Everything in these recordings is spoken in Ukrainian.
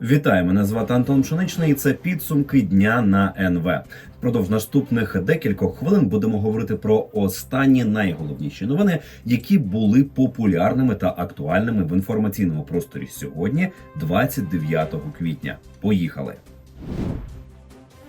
Вітаю, мене звати Антон Пшеничний. і Це підсумки дня на НВ. Впродовж наступних декількох хвилин будемо говорити про останні найголовніші новини, які були популярними та актуальними в інформаційному просторі сьогодні, 29 квітня. Поїхали.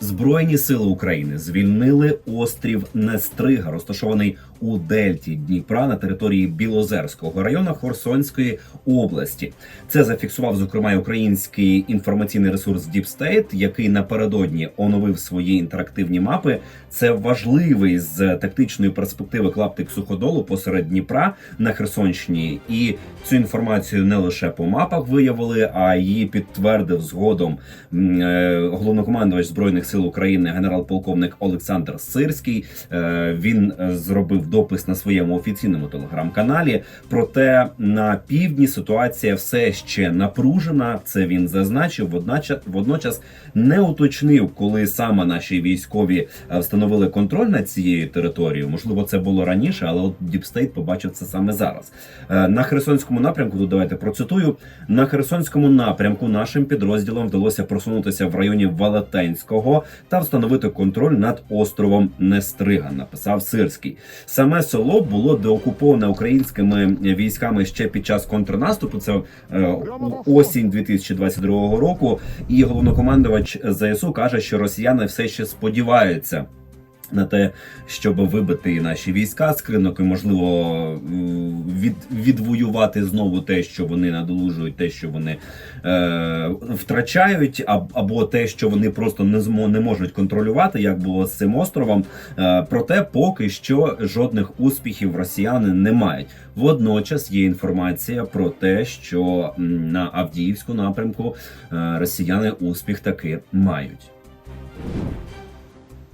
Збройні сили України звільнили острів Нестрига, розташований у Дельті Дніпра на території Білозерського району Херсонської області. Це зафіксував зокрема український інформаційний ресурс Deep State, який напередодні оновив свої інтерактивні мапи. Це важливий з тактичної перспективи клаптик суходолу посеред Дніпра на Херсонщині. І цю інформацію не лише по мапах виявили, а її підтвердив згодом е, головнокомандувач збройних сил України, генерал-полковник Олександр Сирський. Е, Він е, зробив допис на своєму офіційному телеграм-каналі. Проте на півдні ситуація все ще напружена. Це він зазначив. Водночас, водночас не уточнив, коли саме наші військові е, встановили контроль над цією територією. Можливо, це було раніше, але от Діпстейт побачив це саме зараз. Е, На Херсонському напрямку, тут давайте процитую. На Херсонському напрямку нашим підрозділам вдалося просунутися в районі Велетенського та встановити контроль над островом Нестрига. Написав Сирський. Саме село було деокуповане українськими військами ще під час контрнаступу. Це е, осінь 2022 року. І головнокомандувач ЗСУ каже, що росіяни все ще сподіваються. На те, щоб вибити наші війська з кринок і можливо від, відвоювати знову те, що вони надолужують, те, що вони е, втрачають, аб- або те, що вони просто не змо не можуть контролювати, як було з цим островом. Е, проте поки що жодних успіхів росіяни не мають. Водночас є інформація про те, що на Авдіївську напрямку е, росіяни успіх таки мають.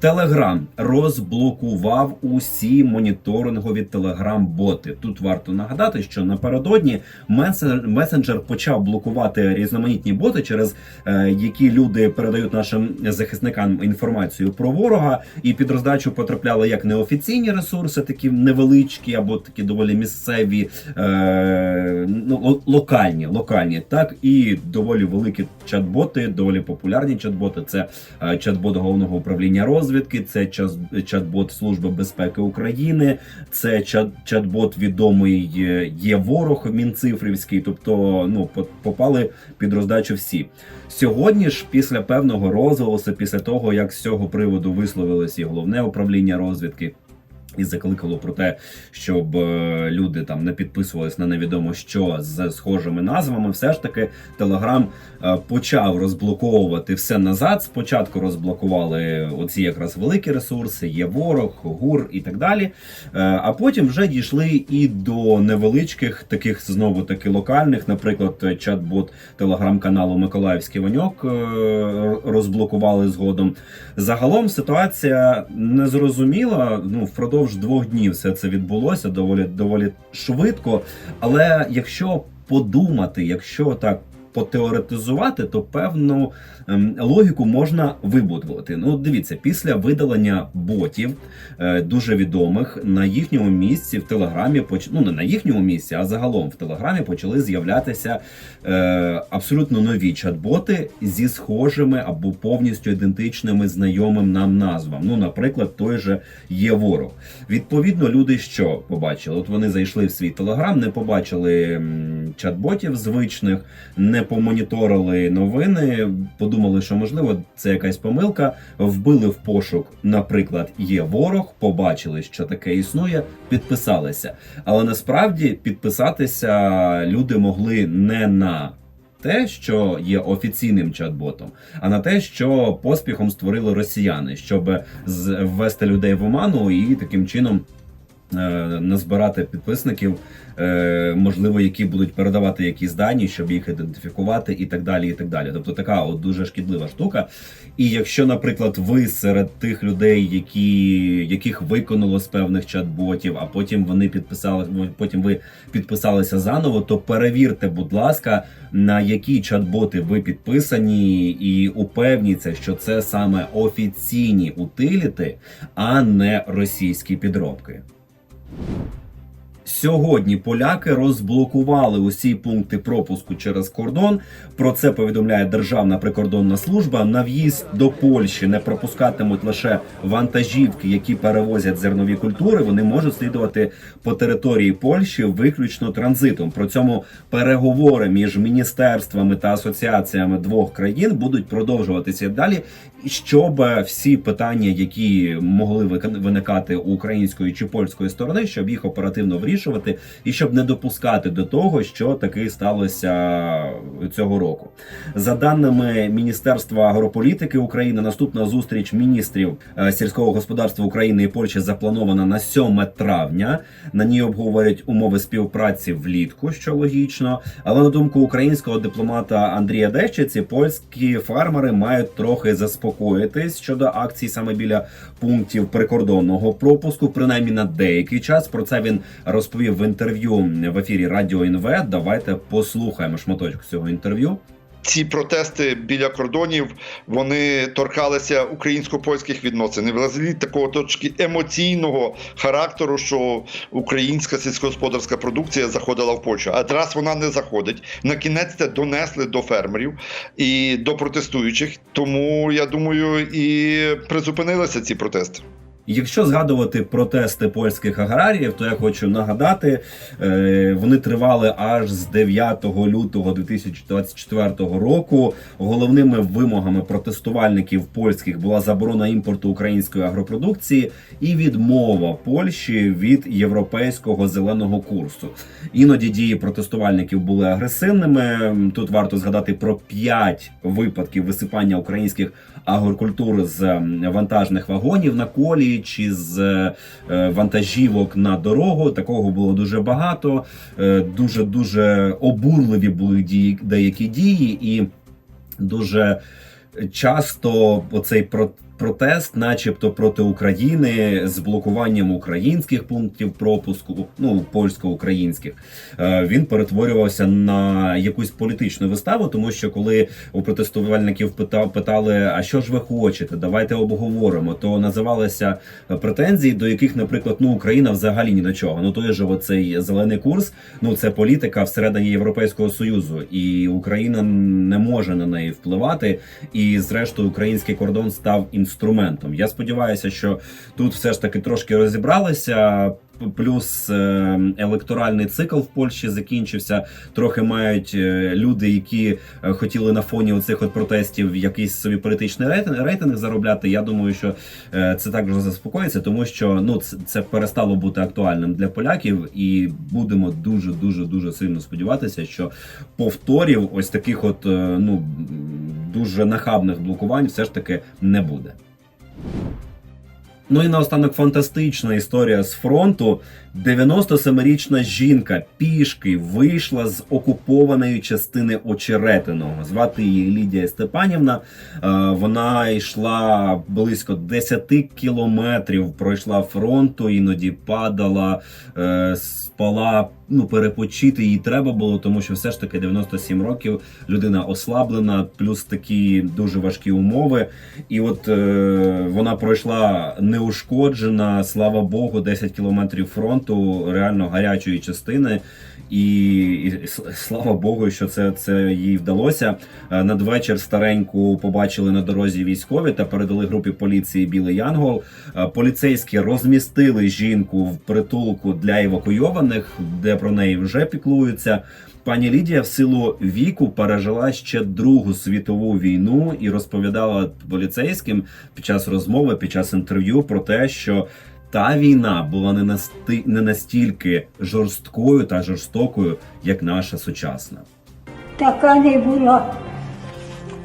Телеграм розблокував усі моніторингові телеграм-боти. Тут варто нагадати, що напередодні месен- месенджер почав блокувати різноманітні боти, через е, які люди передають нашим захисникам інформацію про ворога, і під роздачу потрапляли як неофіційні ресурси, такі невеличкі або такі доволі місцеві, е, ну локальні, локальні, так і доволі великі чат-боти, доволі популярні чат-боти. Це е, чат-бот головного управління розвідки, це чат-бот Служби безпеки України, це чат- чат-бот відомий е, є ворог Мінцифрівський. Тобто, ну попали під роздачу всі. Сьогодні ж, після певного розголосу, після того як з цього приводу висловилось і головне управління розвідки. І закликало про те, щоб е, люди там не підписувались на невідомо що з схожими назвами. Все ж таки, Телеграм почав розблоковувати все назад. Спочатку розблокували оці якраз великі ресурси, є ворог, гур і так далі. Е, А потім вже дійшли і до невеличких, таких знову таки локальних, наприклад, чат-бот телеграм-каналу Миколаївський Ваньок е, розблокували згодом. Загалом ситуація незрозуміла. Ну, впродовж двох днів все це відбулося доволі доволі швидко. Але якщо подумати, якщо так. Потеоретизувати, то певну ем, логіку можна вибудувати. Ну, дивіться, після видалення ботів е, дуже відомих на їхньому місці в Телеграмі ну не на їхньому місці, а загалом в Телеграмі почали з'являтися е, абсолютно нові чат-боти зі схожими або повністю ідентичними знайомим нам назвам. Ну, наприклад, той же є ворог. Відповідно, люди що побачили? От вони зайшли в свій телеграм, не побачили чат-ботів звичних, не помоніторили новини, подумали, що можливо це якась помилка. Вбили в пошук, наприклад, є ворог, побачили, що таке існує, підписалися. Але насправді підписатися люди могли не на. Те, що є офіційним чат-ботом, а на те, що поспіхом створили росіяни, щоб ввести людей в оману і таким чином назбирати підписників, е, можливо, які будуть передавати якісь дані, щоб їх ідентифікувати, і так далі. І так далі. Тобто така от дуже шкідлива штука. І якщо, наприклад, ви серед тих людей, які, яких виконало з певних чат-ботів, а потім вони підписали, потім ви підписалися заново, то перевірте, будь ласка, на які чат-боти ви підписані, і упевніться, що це саме офіційні утиліти, а не російські підробки. Сьогодні поляки розблокували усі пункти пропуску через кордон. Про це повідомляє Державна прикордонна служба. На в'їзд до Польщі не пропускатимуть лише вантажівки, які перевозять зернові культури. Вони можуть слідувати по території Польщі виключно транзитом. Про цьому переговори між міністерствами та асоціаціями двох країн будуть продовжуватися далі, щоб всі питання, які могли виникати у української чи польської сторони, щоб їх оперативно вирішувати, і щоб не допускати до того, що таки сталося цього року. За даними Міністерства агрополітики України, наступна зустріч міністрів е, сільського господарства України і Польщі запланована на 7 травня. На ній обговорять умови співпраці влітку, що логічно. Але на думку українського дипломата Андрія Дещиці, польські фермери мають трохи заспокоїтись щодо акцій саме біля пунктів прикордонного пропуску, принаймні на деякий час. Про це він розповів в інтерв'ю в ефірі Радіо НВ. Давайте послухаємо шматочок цього інтерв'ю. Ці протести біля кордонів вони торкалися українсько-польських відносин. І взагалі такого точки емоційного характеру, що українська сільськогосподарська продукція заходила в Польщу. А раз вона не заходить, на кінець це донесли до фермерів і до протестуючих. Тому я думаю, і призупинилися ці протести. Якщо згадувати протести польських аграріїв, то я хочу нагадати, е, вони тривали аж з 9 лютого 2024 року. Головними вимогами протестувальників польських була заборона імпорту української агропродукції і відмова Польщі від європейського зеленого курсу. Іноді дії протестувальників були агресивними. Тут варто згадати про 5 випадків висипання українських агрокультур з вантажних вагонів на колії чи з е, вантажівок на дорогу. Такого було дуже багато. Дуже дуже обурливі були дії деякі дії, і дуже часто оцей про. Протест, начебто, проти України з блокуванням українських пунктів пропуску, ну польсько-українських, е, він перетворювався на якусь політичну виставу, тому що коли у протестувальників питали, а що ж ви хочете, давайте обговоримо, то називалися претензії, до яких, наприклад, ну Україна взагалі ні до чого. Ну той же оцей зелений курс, ну це політика всередині Європейського союзу, і Україна не може на неї впливати. І зрештою, український кордон став інструментом. Я сподіваюся, що тут все ж таки трошки розібралися. Плюс е, електоральний цикл в Польщі закінчився. Трохи мають е, люди, які е, хотіли на фоні оцих от протестів якийсь собі політичний рейтинг, рейтинг заробляти. Я думаю, що це також заспокоїться, тому що ну це, перестало бути актуальним для поляків, і будемо дуже дуже дуже сильно сподіватися, що повторів ось таких, от ну дуже нахабних блокувань, все ж таки не буде. Ну і наостанок фантастична історія з фронту. 97-річна жінка пішки вийшла з окупованої частини Очеретиного. Звати її Лідія Степанівна. Е, Вона йшла близько 10 кілометрів, пройшла фронту, іноді падала, е, спала. Ну, перепочити їй треба було, тому що все ж таки 97 років людина ослаблена, плюс такі дуже важкі умови. І от е, вона пройшла неушкоджена, слава Богу, 10 кілометрів фронту, реально гарячої частини. І, і слава Богу, що це, це їй вдалося. Е, Надвечір стареньку побачили на дорозі військові та передали групі поліції Білий Янгол. Е, Поліцейські розмістили жінку в притулку для евакуйованих, де про неї вже піклуються. Пані Лідія в силу віку пережила ще Другу світову війну і розповідала поліцейським під час розмови, під час інтерв'ю про те, що та війна була не насти... не настільки жорсткою та жорстокою, як наша сучасна. Така не була.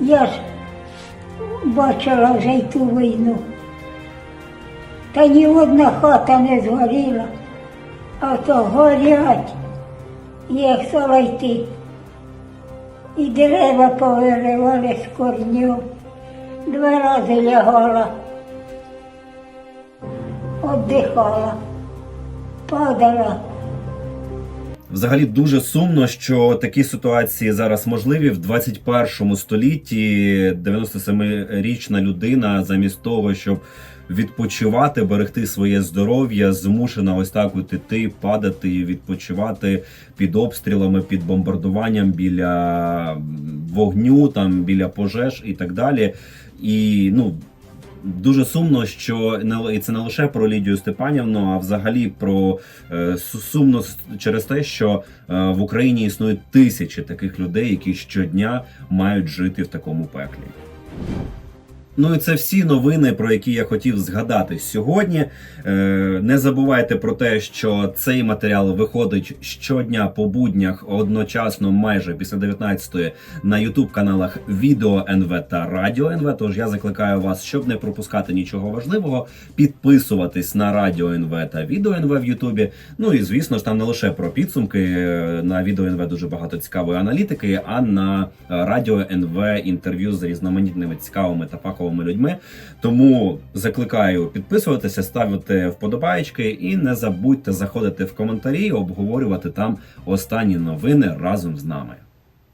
Я ж бачила вже й ту війну. Та ні одна хата не згоріла, а то горять, як стала йти. І дерева повиривали з корню. Два рази лягала, віддихала, падала. Взагалі дуже сумно, що такі ситуації зараз можливі в 21 столітті. 97-річна людина, замість того, щоб відпочивати, берегти своє здоров'я, змушена ось так от іти, падати і відпочивати під обстрілами, під бомбардуванням біля вогню, там біля пожеж і так далі. І ну. Дуже сумно, що і це не лише про Лідію Степанівну, а взагалі про е, сумно через те, що е, в Україні існують тисячі таких людей, які щодня мають жити в такому пеклі. Ну і це всі новини, про які я хотів згадати сьогодні. Е, не забувайте про те, що цей матеріал виходить щодня по буднях одночасно, майже після 19-ї на youtube каналах Відео НВ та Радіо НВ. Тож я закликаю вас, щоб не пропускати нічого важливого, підписуватись на Радіо НВ та Відео НВ в Ютубі. Ну і звісно ж, там не лише про підсумки. Е, На Відео НВ дуже багато цікавої аналітики, а на Радіо НВ інтерв'ю з різноманітними цікавими та фаховими людьми. Тому закликаю підписуватися, ставити вподобаєчки і не забудьте заходити в коментарі, обговорювати там останні новини разом з нами.